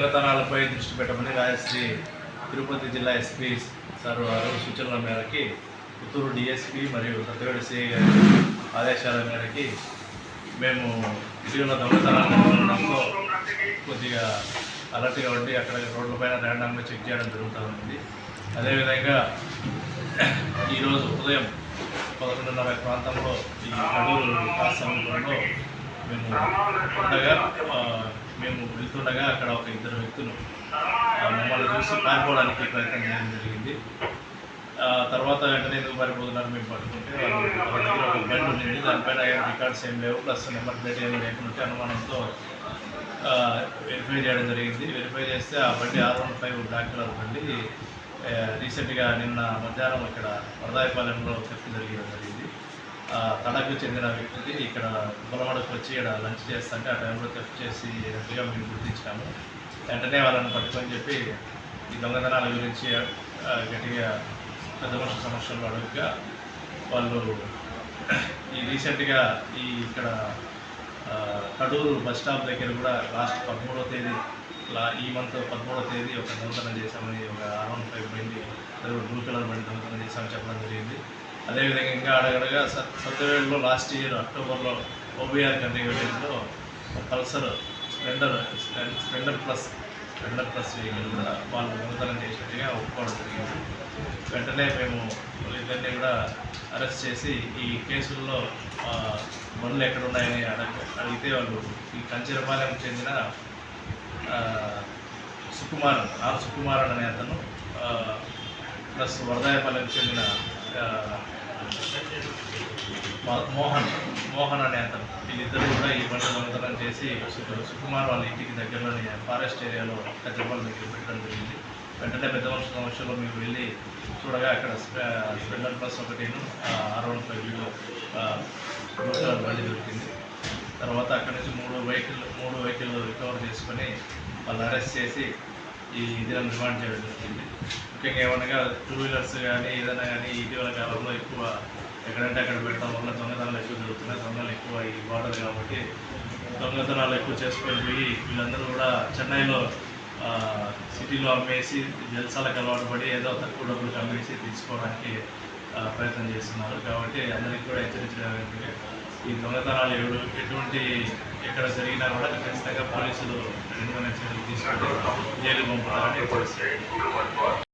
దొంగతనాలపై దృష్టి పెట్టమని రాయశ్రీ తిరుపతి జిల్లా ఎస్పీ సార్ వారు సూచనల మేరకి పుత్తూరు డిఎస్పీ మరియు సత్యవేడ సిఐ గారి ఆదేశాల మేరకి మేము ఇటీవల దొంగతనాలు ఉండడంతో కొద్దిగా అలర్ట్గా ఉండి అక్కడ రోడ్లపైన ర్యాండమ్గా చెక్ చేయడం జరుగుతూ ఉంది అదేవిధంగా ఈరోజు ఉదయం పదకొండున్నర ప్రాంతంలో ఈ కడూరు సమీపంలో మేము ఉండగా మేము వెళ్తుండగా అక్కడ ఒక ఇద్దరు వ్యక్తులు మమ్మల్ని చూసి పారిపోవడానికి ప్రయత్నం చేయడం జరిగింది. తర్వాత వెంటనే ఎందుకు పారిపోతున్నారు మేము పట్టుకుంటే వాళ్ళు వాళ్ళ దగ్గర ఒక బండి ఉండింది. దానిపైన ఏం రికార్డ్స్ ఏం లేవు ప్లస్ నెంబర్ ప్లేట్ ఏమి లేకుంటే అనుమానంతో వెరిఫై చేయడం జరిగింది. వెరిఫై చేస్తే ఆ బండి R one five black colour బండి రీసెంట్గా నిన్న మధ్యాహ్నం ఇక్కడ వరదాయపాలెంలో థెఫ్ట్ జరిగడం జరిగింది. తడకు చెందిన వ్యక్తి ఇక్కడ పొలమడకు వచ్చి ఇక్కడ లంచ్ చేస్తుంటే ఆ టైంలో థెఫ్ట్ చేసి రెడ్డిగా మేము గుర్తించాము. వెంటనే వాళ్ళని పట్టుకొని చెప్పి ఈ దొంగతనాల గురించి గట్టిగా పెద్ద మనుషుల సమస్యలు అడుగుగా వాళ్ళు ఈ రీసెంట్గా ఈ ఇక్కడ కడూరు బస్ స్టాప్ దగ్గర కూడా లాస్ట్ పదమూడో తేదీ లా ఈ మంత్ పదమూడో తేదీ ఒక దొంగతనం చేశామని ఒక ఆర్ వన్ బండి అదే బ్లూ కలర్ బండి దొంగతనం చేశామని చెప్పడం జరిగింది. అదేవిధంగా ఇంకా అడగడగా సత్ సత్యవేడులో లాస్ట్ ఇయర్ అక్టోబర్లో OBR country Pulsar Splendor Splendor plus Splendor plus vehicle కూడా వాళ్ళు దొంగతనం చేసినట్టుగా ఒప్పుకోవడం జరిగింది. వెంటనే మేము వాళ్ళిద్దరినీ కూడా అరెస్ట్ చేసి ఈ కేసుల్లో బండ్లు ఎక్కడ ఉన్నాయని అడగ అడిగితే వాళ్ళు ఈ కంచిరపాలెం చెందిన సుకుమార్ ఆర్ సుకుమార్ అనే అతను ప్లస్ వరదాయపాలెం చెందిన మోహన్ మోహన్ అనే అతను. వీళ్ళిద్దరు కూడా ఈ బండి దొంగతనం చేసి సుకుమార్ వాళ్ళ ఇంటికి దగ్గరలోని ఫారెస్ట్ ఏరియాలో కచ్చపాల దగ్గర పెట్టడం జరిగింది. వెంటనే పెద్ద మనుషుల సమస్యలో మేము వెళ్ళి చూడగా అక్కడ స్పెండర్ ప్లస్ ఒకటిను అరౌండ్ ఫైవ్ వీడియో బండి దొరికింది. తర్వాత అక్కడ నుంచి మూడు వెహికల్ మూడు వెహికల్ రికవర్ చేసుకొని వాళ్ళు అరెస్ట్ చేసి ఈ దినం రిమాండ్ చేయడం జరిగింది. ముఖ్యంగా ఏమనగా టూ వీలర్స్ కానీ ఏదైనా కానీ ఇటీవల కాలంలో ఎక్కువ ఎక్కడంటే అక్కడ పెట్టడం వల్ల దొంగతనాలు ఎక్కువ జరుగుతున్నాయి. దొంగలు ఎక్కువ ఈ బార్డర్ కాబట్టి దొంగతనాలు ఎక్కువ చేసుకొని పోయి వీళ్ళందరూ కూడా చెన్నైలో సిటీలో అమ్మేసి జల్సాలకు అలవాటు పడి ఏదో తక్కువ డబ్బులు అమ్మేసి తీసుకోవడానికి ప్రయత్నం చేస్తున్నారు. కాబట్టి అందరికీ కూడా హెచ్చరించడం ఏంటంటే ఈ దొంగతనాలు ఎటువంటి ఎక్కడ జరిగినా కూడా ఖచ్చితంగా పోలీసులు రెండు చర్యలు తీసుకొని జైలు పంపుతారని